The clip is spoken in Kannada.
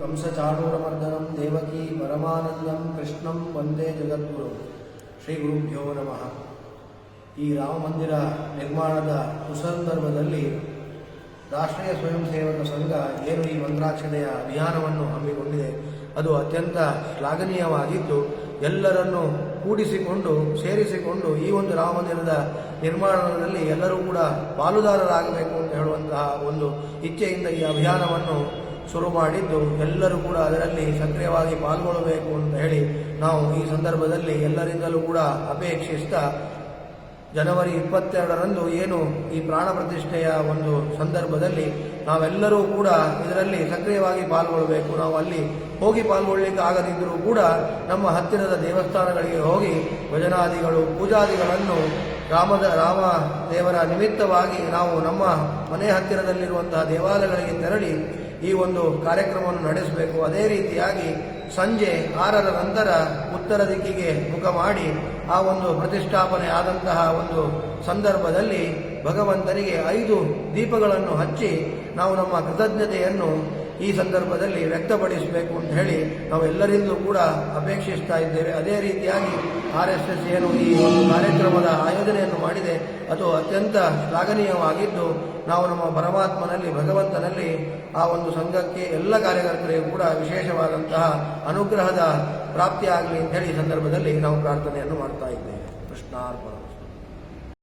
ಕಂಸಚಾಣೂರಮರ್ದನಂ ದೇವಕಿ ಪರಮಾನಂದಂ ಕೃಷ್ಣಂ ವಂದೇ ಜಗದ್ಗುರು ಶ್ರೀ ಗುರುಭ್ಯೋ ನಮಃ ಈ ರಾಮ ಮಂದಿರ ನಿರ್ಮಾಣದ ಸುಸಂದರ್ಭದಲ್ಲಿ ರಾಷ್ಟ್ರೀಯ ಸ್ವಯಂ ಸೇವಕ ಸಂಘ ಏನು ಈ ಮಂತ್ರಾಕ್ಷತೆಯ ಅಭಿಯಾನವನ್ನು ಹಮ್ಮಿಕೊಂಡಿದೆ, ಅದು ಅತ್ಯಂತ ಶ್ಲಾಘನೀಯವಾಗಿದ್ದು, ಎಲ್ಲರನ್ನು ಕೂಡಿಸಿಕೊಂಡು, ಸೇರಿಸಿಕೊಂಡು ಈ ಒಂದು ರಾಮಮಂದಿರದ ನಿರ್ಮಾಣದಲ್ಲಿ ಎಲ್ಲರೂ ಕೂಡ ಪಾಲುದಾರರಾಗಬೇಕು ಅಂತ ಹೇಳುವಂತಹ ಒಂದು ಇಚ್ಛೆಯಿಂದ ಈ ಅಭಿಯಾನವನ್ನು ಶುರು ಮಾಡಿದ್ದು. ಎಲ್ಲರೂ ಕೂಡ ಅದರಲ್ಲಿ ಸಕ್ರಿಯವಾಗಿ ಪಾಲ್ಗೊಳ್ಳಬೇಕು ಅಂತ ಹೇಳಿ ನಾವು ಈ ಸಂದರ್ಭದಲ್ಲಿ ಎಲ್ಲರಿಂದಲೂ ಕೂಡ ಅಪೇಕ್ಷಿಸ್ತಾ ಜನವರಿ ಇಪ್ಪತ್ತೆರಡರಂದು ಏನು ಈ ಪ್ರಾಣ ಪ್ರತಿಷ್ಠೆಯ ಒಂದು ಸಂದರ್ಭದಲ್ಲಿ ನಾವೆಲ್ಲರೂ ಕೂಡ ಇದರಲ್ಲಿ ಸಕ್ರಿಯವಾಗಿ ಪಾಲ್ಗೊಳ್ಳಬೇಕು. ನಾವು ಅಲ್ಲಿ ಹೋಗಿ ಪಾಲ್ಗೊಳ್ಳಲಿಕ್ಕೆ ಆಗದಿದ್ದರೂ ಕೂಡ ನಮ್ಮ ಹತ್ತಿರದ ದೇವಸ್ಥಾನಗಳಿಗೆ ಹೋಗಿ ಭಜನಾದಿಗಳು, ಪೂಜಾದಿಗಳನ್ನು ರಾಮದ, ರಾಮ ದೇವರ ನಿಮಿತ್ತವಾಗಿ ನಾವು ನಮ್ಮ ಮನೆ ಹತ್ತಿರದಲ್ಲಿರುವಂತಹ ದೇವಾಲಯಗಳಿಗೆ ತೆರಳಿ ಈ ಒಂದು ಕಾರ್ಯಕ್ರಮವನ್ನು ನಡೆಸಬೇಕು. ಅದೇ ರೀತಿಯಾಗಿ ಸಂಜೆ ಆರರ ನಂತರ ಉತ್ತರ ದಿಕ್ಕಿಗೆ ಮುಖ ಮಾಡಿ ಆ ಒಂದು ಪ್ರತಿಷ್ಠಾಪನೆ ಆದಂತಹ ಒಂದು ಸಂದರ್ಭದಲ್ಲಿ ಭಗವಂತನಿಗೆ ಐದು ದೀಪಗಳನ್ನು ಹಚ್ಚಿ ನಾವು ನಮ್ಮ ಕೃತಜ್ಞತೆಯನ್ನು ಈ ಸಂದರ್ಭದಲ್ಲಿ ವ್ಯಕ್ತಪಡಿಸಬೇಕು ಅಂತ ಹೇಳಿ ನಾವು ಎಲ್ಲರಿಂದಲೂ ಕೂಡ ಅಪೇಕ್ಷಿಸ್ತಾ ಇದ್ದೇವೆ. ಅದೇ ರೀತಿಯಾಗಿ ಆರ್ ಎಸ್ ಎಸ್ ಏನು ಈ ಒಂದು ಕಾರ್ಯಕ್ರಮದ ಆಯೋಜನೆಯನ್ನು ಮಾಡಿದೆ. ಅದು ಅತ್ಯಂತ ಶ್ಲಾಘನೀಯವಾಗಿದ್ದು, ನಾವು ನಮ್ಮ ಪರಮಾತ್ಮನಲ್ಲಿ, ಭಗವಂತನಲ್ಲಿ ಆ ಒಂದು ಸಂಘಕ್ಕೆ ಎಲ್ಲ ಕಾರ್ಯಕರ್ತರಿಗೂ ಕೂಡ ವಿಶೇಷವಾದಂತಹ ಅನುಗ್ರಹದ ಪ್ರಾಪ್ತಿಯಾಗಲಿ ಅಂತ ಹೇಳಿ ಈ ಸಂದರ್ಭದಲ್ಲಿ ನಾವು ಪ್ರಾರ್ಥನೆಯನ್ನು ಮಾಡ್ತಾ ಇದ್ದೇವೆ. ಕೃಷ್ಣಾರ್ಪಣ.